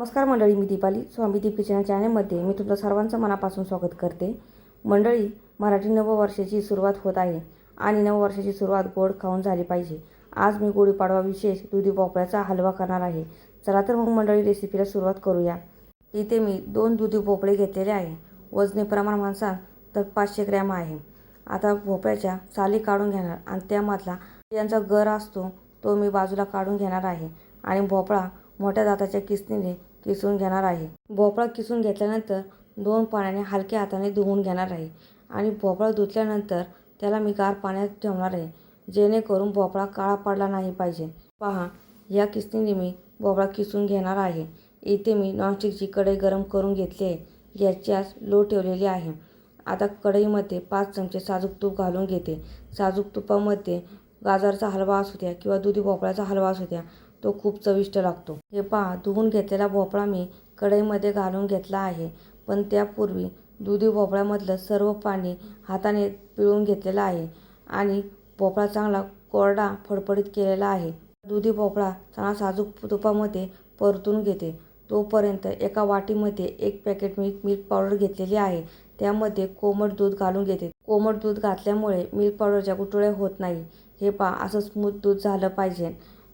नमस्कार मंडळी मी दीपाली. स्वामी दीप किचन चॅनलमध्ये मी तुमचं सर्वांचं मनापासून स्वागत करते. मंडळी मराठी नववर्षाची सुरुवात होत आहे आणि नववर्षाची सुरुवात गोड खाऊन झाली पाहिजे. आज मी गुढीपाडवा विशेष दुधी भोपळ्याचा हलवा करणार आहे. चला तर मग मंडळी रेसिपीला सुरुवात करूया. इथे मी दोन दुधी भोपळे घेतलेले आहे. वजनी प्रमाण माणसात तर पाचशे ग्रॅम आहे. आता भोपळ्याच्या साली काढून घेणार आणि त्यामधला यांचा गर असतो तो मी बाजूला काढून घेणार आहे. आणि भोपळा मोठ्या दाताच्या किसनीने किसून घेणार आहे. भोपळा किसून घेतल्यानंतर दोन पाण्याने हलक्या हाताने धुवून घेणार आहे आणि भोपळा धुतल्यानंतर त्याला मी गार पाण्यात ठेवणार आहे जेणेकरून भोपळा काळा पडला नाही पाहिजे. पहा या किसणीने मी भोपळा किसून घेणार आहे. इथे मी नॉनस्टिकची कढई गरम करून घेतली आहे. गॅसची आज लो ठेवलेली आहे. आता कढईमध्ये पाच चमचे साजूक तूप घालून घेते. साजूक तुपामध्ये गाजरचा हलवा असू द्या किंवा दुधी भोपळ्याचा हलवा असू द्या तो खूप चविष्ट लागतो. हे पहा धुवून घेतलेला भोपळा मी कढईमध्ये घालून घेतला आहे. पण त्यापूर्वी दुधी भोपळ्यामधलं सर्व पाणी हाताने पिळून घेतलेलं आहे आणि भोपळा चांगला कोरडा फडफडीत केलेला आहे. दुधी भोपळा चांगला साजूक तुपामध्ये परतून घेते. तोपर्यंत एका वाटीमध्ये एक पॅकेट मी मिल्क पावडर घेतलेली आहे. त्यामध्ये कोमट दूध घालून घेते. कोमट दूध घातल्यामुळे मिल्क पावडरच्या गुठळ्या होत नाही. हे पहा असं स्मूथ दूध झालं पाहिजे.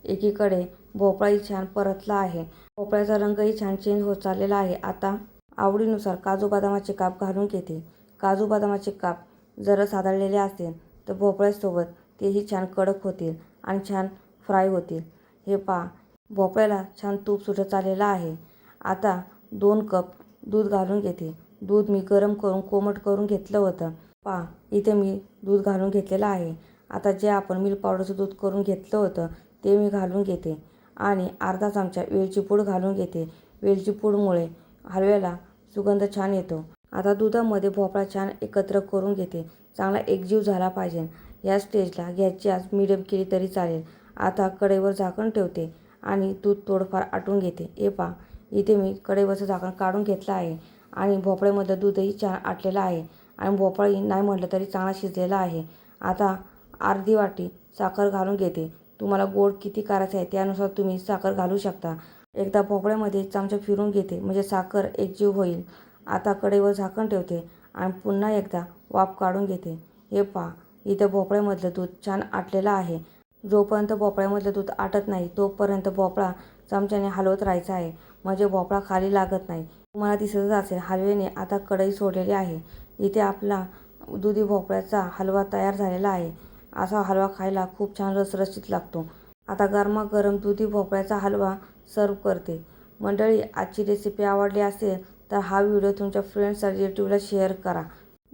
एकीकडे भोपळाही छान परतला आहे. भोपळ्याचा रंगही छान चेंज होत चाललेला आहे. आता आवडीनुसार काजू बदामाचे काप घालून घेते. काजू बदामाचे काप जर साधळलेले असेल तर भोपळ्यासोबत तेही छान कडक होतील आणि छान फ्राय होतील. हे पहा भोपळ्याला छान तूप सुटत चाललेलं आहे. आता दोन कप दूध घालून घेते. दूध मी गरम करून कोमट करून घेतलं होतं. पहा इथे मी दूध घालून घेतलेलं आहे. आता जे आपण मिल्क पावडरचं दूध करून घेतलं होतं ते मी घालून घेते आणि अर्धा चमचा वेलची पूड घालून घेते. वेलची पूडमुळे हलव्याला सुगंध छान येतो. आता दुधामध्ये भोपळा छान एकत्र करून घेते. चांगला एकजीव झाला पाहिजे. या स्टेजला गॅसची आज मिडियम केली तरी चालेल. आता कढईवर झाकण ठेवते आणि दूध थोडंफार आटून घेते. हे पा इथे मी कढईवरचं झाकण काढून घेतलं आहे आणि भोपळ्यामधलं दूधही छान आटलेलं आहे आणि भोपळाही नाही म्हटलं तरी चांगला शिजलेला आहे. आता अर्धी वाटी साखर घालून घेते. तुम्हाला गोड किती करायचं आहे त्यानुसार तुम्ही साखर घालू शकता. एकदा भोपळ्यामध्ये चमचा फिरून घेते म्हणजे साखर एकजीव होईल. आता कढईवर झाकण ठेवते आणि पुन्हा एकदा वाफ काढून घेते. हे पहा इथं भोपळ्यामधलं दूध छान आटलेलं आहे. जोपर्यंत भोपळ्यामधलं दूध आटत नाही तोपर्यंत भोपळा चमच्याने हलवत राहायचा आहे. म्हणजे भोपळा खाली लागत नाही. तुम्हाला दिसतच असेल हलव्याने आता कढई सोडलेली आहे. इथे आपला दुधी भोपळ्याचा हलवा तयार झालेला आहे. असा हलवा खायला खूप छान रसरशीत लागतो. आता गरमागरम दुधी भोपळ्याचा हलवा सर्व करते. मंडळी आजची रेसिपी आवडली असेल तर हा व्हिडिओ तुमच्या फ्रेंड्स रिलेटिव्हला शेअर करा.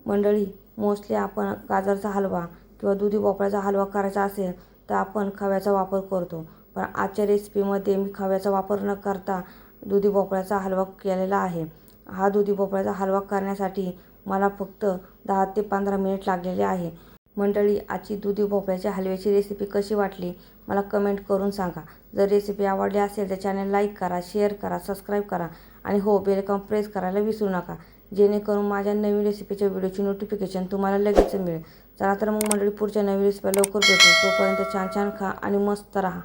मंडळी मोस्टली आपण गाजरचा हलवा किंवा दुधी भोपळ्याचा हलवा करायचा असेल तर आपण खव्याचा वापर करतो. पण आजच्या रेसिपीमध्ये मी खव्याचा वापर न करता दुधी भोपळ्याचा हलवा केलेला आहे. हा दुधी भोपळ्याचा हलवा करण्यासाठी मला फक्त दहा ते पंधरा मिनिट लागलेले आहे. मंडळी आजची दुधी भोपळ्याच्या हलव्याची रेसिपी कशी वाटली? मला कमेंट करून सांगा. जर रेसिपी आवडली असेल तर चॅनल लाईक करा शेअर करा सबस्क्राईब करा आणि हो बेलकॉम प्रेस करायला विसरू नका. जेणेकरून माझ्या नवीन रेसिपीच्या व्हिडिओची नोटिफिकेशन तुम्हाला लगेच मिळेल. चला तर मग मंडळी पुढच्या नवीन रेसिपी लवकर भेटू. तोपर्यंत छान छान खा आणि मस्त राहा.